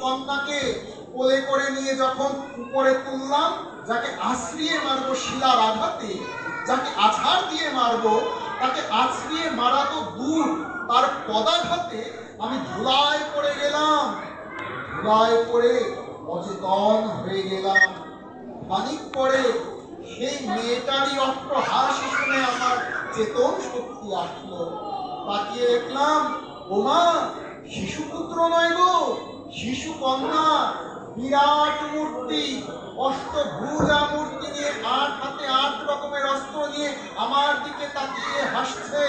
কন্যাকে কোলে করে নিয়ে যখন উপরে তুললাম, যাকে আশ্রিয়ে মারবো শিলার আঘাতে যাকে আছাড় দিয়ে মারবো, তাকে আছড়িয়ে মারা তো দূর, তার পদাঘাতে আমি ধুলায় পড়ে গেলাম। ধুলায় পড়ে অচেতন হয়ে গেলাম। খানিক পরে সেই মেয়েটারই অট্ট হাসি শুনে আমার চেতন শক্তি আসলো। তাকিয়ে দেখলাম, ওমা, শিশুপুত্র নয় গো! শিশু কন্যা বিরাট মূর্তি অষ্টভুজা মূর্তি নিয়ে আট হাতে আট রকমের অস্ত্র নিয়ে আমার দিকে তাকিয়ে হাসছে।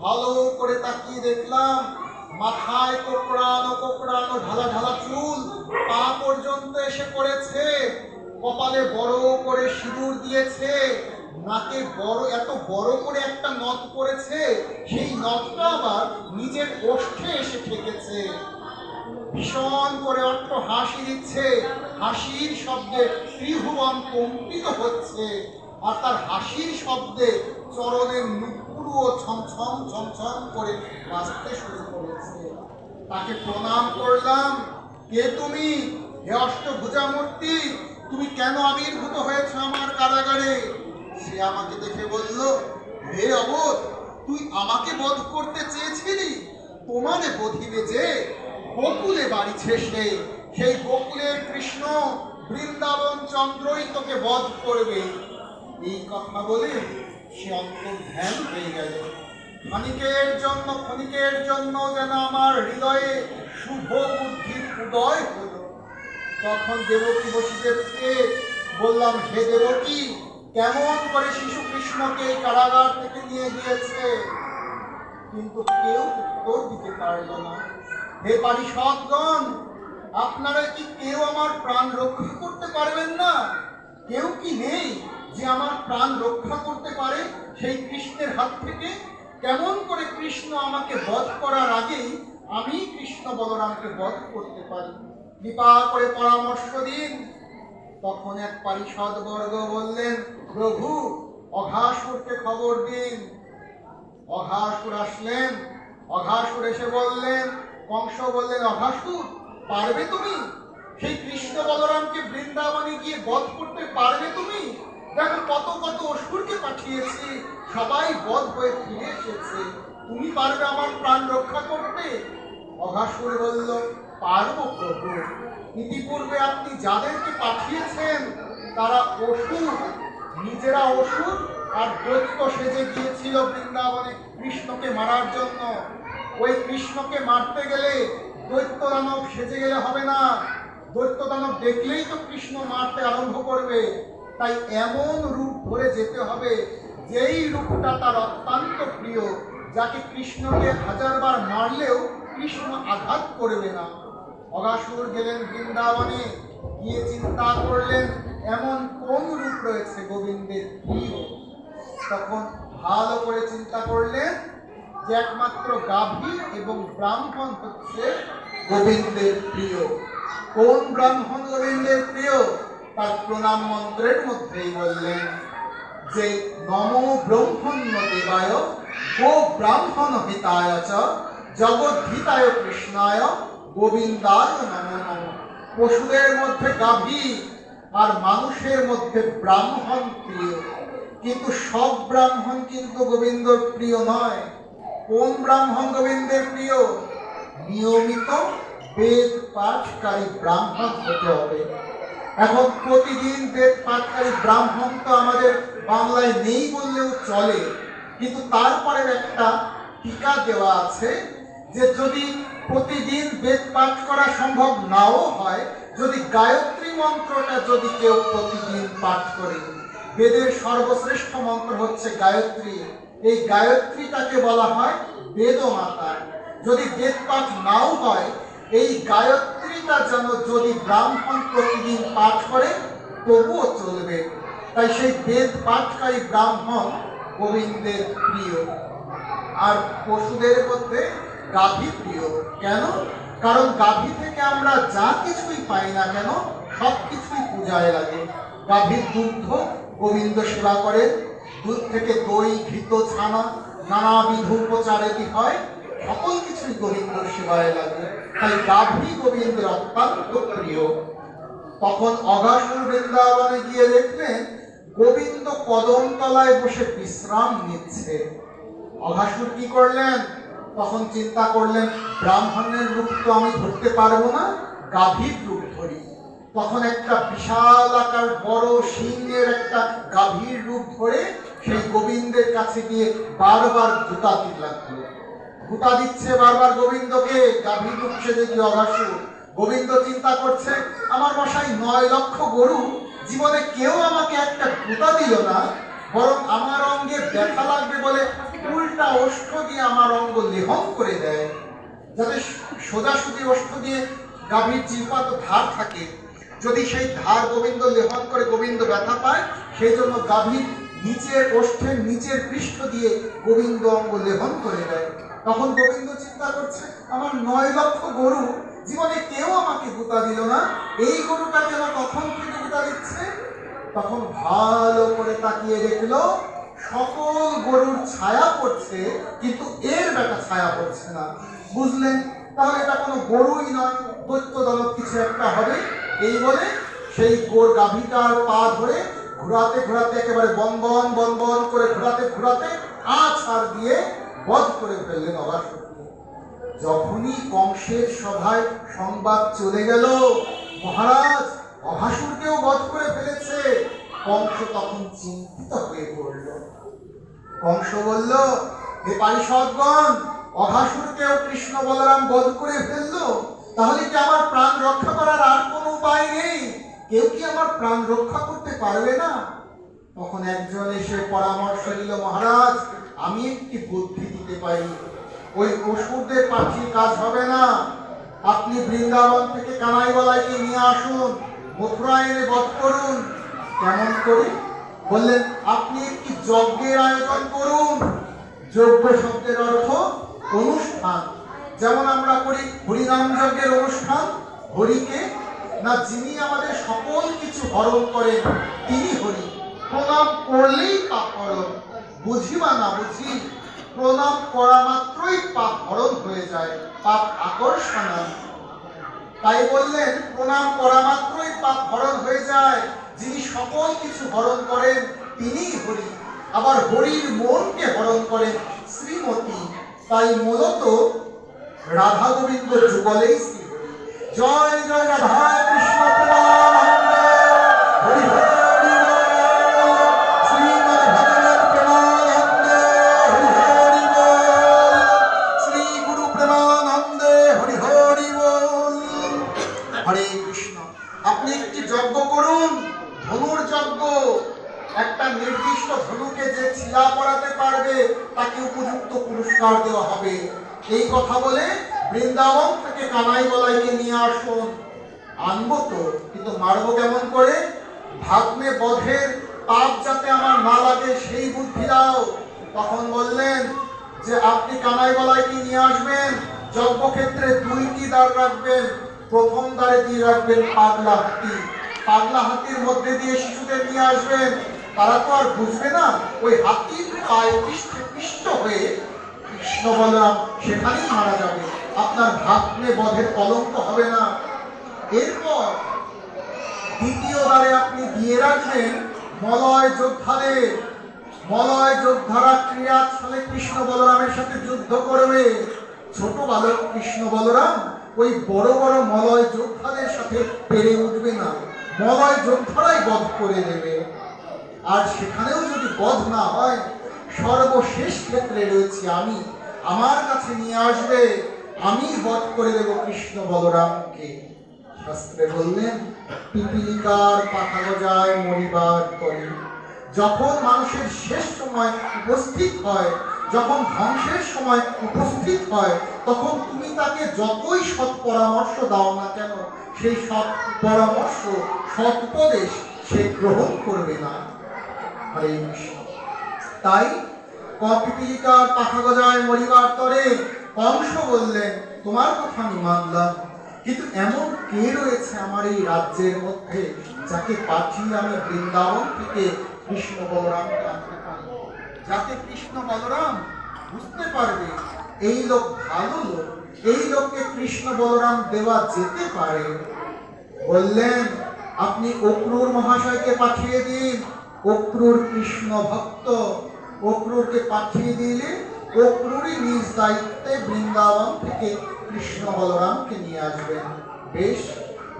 ভালো করে তাকিয়ে দেখলাম, মাথায় কোকড়ানো কোকড়ানো ঢালা ঢালা চুল, পা পর্যন্ত এসে পড়েছে। কপালে বড় করে সিঁদুর দিয়েছে। নাকে বড়, এত বড় করে একটা নথ পড়েছে। সেই নথটা আবার নিজের ওষ্ঠে এসে ঠেকেছে। ভীষণ করে অট্ট হাসি দিচ্ছে। হাসির শব্দে ত্রিভুবন কম্পিত হচ্ছে। আর তার হাসির শব্দে চরণের নুপুরও ছমছম ছমছম করে বাঁচতে শুরু করেছে। তাকে প্রণাম করলাম, কে তুমি? হে অষ্টভুজা মূর্তি তুমি কেন আবির্ভূত হয়েছ আমার কারাগারে? সে আমাকে দেখে বলল, হে অবোধ, তুই আমাকে বধ করতে চেয়েছিলি? তোমারে বধিবে যে বকুলে বাড়িছে সে সেই বকুলের কৃষ্ণ বৃন্দাবন চন্দ্রই তোকে বধ করবে। এই কথা বলে সে অন্তর্ধ্যান হয়ে গেল। ক্ষণিকের জন্য ক্ষণিকের জন্য যেন আমার হৃদয়ে শুভ বুদ্ধির উদয় হলো। তখন দেবকী বসুদেবকে বললাম, হে দেবকী, কেমন করে শিশু কৃষ্ণকে কারাগার থেকে নিয়ে গিয়েছে? কিন্তু কেউ উত্তর দিতে পারল না। হে পারিষদগণ আপনারা কি কেউ আমার প্রাণ রক্ষা করতে পারবেন না? কেউ কি নেই যে আমার প্রাণ রক্ষা করতে পারে সেই কৃষ্ণের হাত থেকে? কেমন করে কৃষ্ণ আমাকে বধ করার আগেই আমি কৃষ্ণ বলরামকে বধ করতে পারি? কৃপা করে পরামর্শ দিন। তখন এক পারিষদ বর্গ বললেন, প্রভু, অঘাসুরকে খবর দিন। অঘাসুর আসলেন। অঘাসুর এসে বললেন কংস বললেন অঘাসুর পারবে তুমি? সেই কৃষ্ণ বলরামকে বৃন্দাবনে গিয়ে বধ করতে পারবে তুমি? দেখো কত কত অসুরকে পাঠিয়েছি, সবাই বধ হয়ে ফিরে এসেছে। তুমি পারবে আমার প্রাণ রক্ষা করতে? অঘাসুর বলল, পারব প্রভু। ইতিপূর্বে আপনি যাদেরকে পাঠিয়েছেন, তারা অসুর। নিজেরা অসুর আর দৈত্য সেজে গিয়েছিল বৃন্দাবনে কৃষ্ণকে মারার জন্য। ওই কৃষ্ণকে মারতে গেলে দৈত্য দানব সেজে গেলে হবে না। দৈত্য দানব দেখলেই তো কৃষ্ণ মারতে আরম্ভ করবে। তাই এমন রূপ ধরে যেতে হবে, যেই রূপটা তার অত্যন্ত প্রিয়, যাকে কৃষ্ণকে হাজারবার মারলেও কৃষ্ণ আঘাত করবে না। অগাসুর গেলেন বৃন্দাবনে, গিয়ে চিন্তা করলেন, এমন কোন রূপ রয়েছে গোবিন্দের প্রিয়? তখন ভালো করে চিন্তা করলেন যে একমাত্র গাভী এবং ব্রাহ্মণ হচ্ছে গোবিন্দের প্রিয়। কোন ব্রাহ্মণ গোবিন্দের প্রিয়? তার প্রণাম মন্ত্রের মধ্যেই বললেন, যে নম ব্রহ্মণ্য দেবায়, গো ব্রাহ্মণ হিতায় জগদ্ধিতায় কৃষ্ণায়, গোবিন্দায় নম নম। পশুদের মধ্যে গাভী আর মানুষের মধ্যে ব্রাহ্মণ প্রিয়। কিন্তু সব ব্রাহ্মণ কিন্তু গোবিন্দর প্রিয় নয়। কোন ব্রাহ্মণ গোবিন্দের প্রিয়? নিয়মিত বেদ পাঠকারী ব্রাহ্মণ হতে হবে। এখন প্রতিদিন বেদ পাঠকারী ব্রাহ্মণ তো আমাদের বাংলায় নেই বললেও চলে। কিন্তু তারপরে একটা টিকা দেওয়া আছে যে যদি প্রতিদিন বেদ পাঠ করা সম্ভব নাও হয়, যদি গায়ত্রী মন্ত্রটা যদি কেউ প্রতিদিন পাঠ করে, বেদের সর্বশ্রেষ্ঠ মন্ত্র হচ্ছে গায়ত্রী। এই গায়ত্রীটাকে বলা হয় বেদ বেদমাতা। যদি বেদ পাঠ নাও হয়, এই গায়ত্রীটা যেন যদি ব্রাহ্মণ প্রতিদিন পাঠ করে, তবুও চলবে। তাই সেই বেদ পাঠকারী ব্রাহ্মণ গোবিন্দের প্রিয়। আর পশুদের মধ্যে গাভী প্রিয়। কেন? কারণ গাভী থেকে আমরা যা কিছুই পাই না কেন সব কিছুই পূজায় লাগে। গাভীর দুগ্ধ গোবিন্দ সেবা করে দুধ থেকে দই, ঘৃত, ছানা, নানাবিধ উপচারেতি হয়? সকল কিছুই গোবিন্দর সেবায় লাগে। তাই গাভী গোবিন্দের অত্যন্ত প্রিয়। তখন অগাসুর বৃন্দাবনে গিয়ে দেখলেন, গোবিন্দ কদম তলায় বসে বিশ্রাম নিচ্ছে। অঘাসুর কি করলেন? তখন চিন্তা করলেন, ব্রাহ্মণের রূপ তো আমি ধরতে পারব না, গাভীর রূপ ধরি। তখন একটা বিশাল আকার বড় সিংহের একটা গাভীর রূপ ধরে সেই গোবিন্দের কাছে গিয়ে বারবার জুতা দিতে লাগল গুতা দিচ্ছে বারবার গোবিন্দকে রূপ সেজে গিয়ে অঘাসুর গোবিন্দ চিন্তা করছে, আমার মশাই নয় লক্ষ গরু, জীবনে কেউ আমাকে একটা গুতা দিল না, বরং আমার অঙ্গে ব্যথা লাগবে বলে উল্টা ওষ্ঠ দিয়ে আমার অঙ্গ লেহন করে দেয়। যাতে সোজাসুজি ওষ্ঠ দিয়ে গাভীর জিহ্বা তো ধার থাকে। যদি সেই ধার গোবিন্দ লেহন করে গোবিন্দ ব্যথা পায়, সেই জন্য গাভীর নিচের ওষ্ঠের নিচের পৃষ্ঠ দিয়ে গোবিন্দ অঙ্গ লেহন করে দেয়। তখন গোবিন্দ চিন্তা করছে, আমার নয় লক্ষ গরু, জীবনে কেউ আমাকে গুতা দিল না। এই গরুটাকে আমার কখন থেকে গুতা দিচ্ছে? তখন ভালো করে তাকিয়ে দেখল, সকল গরুর ছায়া পড়ছে, কিন্তু এর বেটা ছায়া পড়ছে না। বুঝলেন? তাহলে এটা কোনো গরুই নয়, দৈত্য দলত কিছু একটা হবে। এই বলে সেই গোর গাভীটার পা ধরে ঘোরাতে ঘোরাতে একেবারে বন বন বন বন করে ঘোরাতে ঘোরাতে আছাড় দিয়ে বধ করে ফেললেন অগাসুরকে যখনই কংসের সভায় সংবাদ চলে গেল, মহারাজ অভাসুরকেও বধ করে ফেলেছে। কংস তখন চিন্তিত হয়ে পড়ল। কংস বলল, হে পারিষদগণ অঘাসুরকেও কৃষ্ণ বলরাম বধ করে ফেলল? তাহলে কি আমার প্রাণ রক্ষা করার আর কোনো উপায় নেই? কেউ কি আমার প্রাণ রক্ষা করতে পারবে না? তখন একজন এসে পরামর্শ দিল, মহারাজ, আমি একটি বুদ্ধি দিতে পারি। ওই অসুরদের পাঠিয়ে কাজ হবে না। আপনি বৃন্দাবন থেকে কানাই গলাইকে নিয়ে আসুন মথুরা এনে বধ করুন। কেমন করে? বললেন, আপনি একটি যজ্ঞের আয়োজন করুন। যজ্ঞ শব্দের অর্থ অনুষ্ঠান। যেমন আমরা করি হরিনাম যজ্ঞের অনুষ্ঠান, হরিকে না যিনি আমাদের সকল কিছু হরণ করেন, তিনি হরি। প্রণাম করলেই পাপ হরণ। বুঝি বা না বুঝি, প্রণাম করা মাত্রই পাপ হরণ হয়ে যায়, পাপ আকর্ষণ তাই বললেন, প্রণাম করা মাত্রই পাপ হরণ হয়ে যায়, যিনি সকল কিছু হরণ করেন, তিনিই হরি। আবার হরির মনকে হরণ করেন শ্রীমতী। তাই মূলত রাধা গোবিন্দ যুগলেই জয় জয় রাধা কৃষ্ণ হরে কৃষ্ণ। আপনি একটি যজ্ঞ করুন। ধনুর যজ্ঞ। একটা নির্দিষ্ট ধনুকে যে ছিলা পড়াতে পারবে, তাকে উপযুক্ত পুরস্কার দেওয়া হবে। এই কথা বলে বৃন্দাবন থেকে কানাই গলাইকে নিয়ে আসুন। আনব তো, কিন্তু মারবো কেমন করে? ভাগ্নে বধের পাপ যাতে আমার না লাগে সেই বুদ্ধি দাও। তখন বললেন, যে আপনি কানাই গলাইকে নিয়ে আসবেন, যজ্ঞক্ষেত্রে দুইটি দ্বার রাখবেন। প্রথম দ্বারে দিয়ে রাখবেন পাগলা হাতি। পাগলা হাতির মধ্যে দিয়ে শিশুদের নিয়ে আসবেন। তারা তো আর বুঝবে না, ওই হাতির পায়ে পিষ্ট হয়ে কৃষ্ণ বলরাম সেখানেই মারা যাবে। আপনার ভাগ্নে বধের কলঙ্ক হবে না। এরপর দ্বিতীয়বারে আপনি দিয়ে রাখবেন মলয় যোদ্ধাদের। মলয় যোদ্ধারা ক্রিয়ার ছলে কৃষ্ণ বলরামের সাথে যুদ্ধ করবে। ছোট বালক কৃষ্ণ বলরাম ওই বড় বড় মলয় যোদ্ধাদের সাথে পেরে উঠবে না। মলয় যোদ্ধারাই বধ করে দেবে। আর সেখানেও যদি বধ না হয় সর্বশেষ ক্ষেত্রে রয়েছি আমি। আমার কাছে নিয়ে আসবে, আমি বধ করে দেব কৃষ্ণ বলরামকে। শাস্ত্রে বললেন, পিপিলিকার পাখা গজায় মরিবার তরে। যখন মানুষের শেষ সময় উপস্থিত হয়, যখন ধ্বংসের সময় উপস্থিত হয়, তখন তুমি তাকে যতই সৎ পরামর্শ দাও না কেন, সেই সৎ পরামর্শ, সৎ উপদেশ সে গ্রহণ করবে না। হরে কৃষ্ণ। তাই কপিপিলিকার পাখা গজায় মরিবার তরে কংস বললেন, তোমার কথা আমি মানলাম। কিন্তু এমন কে রয়েছে আমার এই রাজ্যের মধ্যে যাকে পাঠিয়ে আমি বৃন্দাবন থেকে কৃষ্ণ বলরামকে আনতে পারি? যাতে কৃষ্ণ বলরাম বুঝতে পারবে, এই লোক ভালো লোক, এই লোককে কৃষ্ণ বলরাম দেওয়া যেতে পারে। বললেন, আপনি অক্রুর মহাশয়কে পাঠিয়ে দিন। অক্রুর কৃষ্ণ ভক্ত। অক্রুরকে পাঠিয়ে দিলে অক্রুরই নিজ দায়িত্বে বৃন্দাবন থেকে কৃষ্ণ বলরামকে নিয়ে আসবেন বেশ,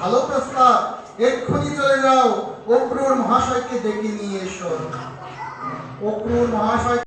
ভালো প্রস্তাব। এক্ষুনি চলে যাও। অক্রুর মহাশয়কে ডেকে নিয়ে এসো। অক্রুর মহাশয়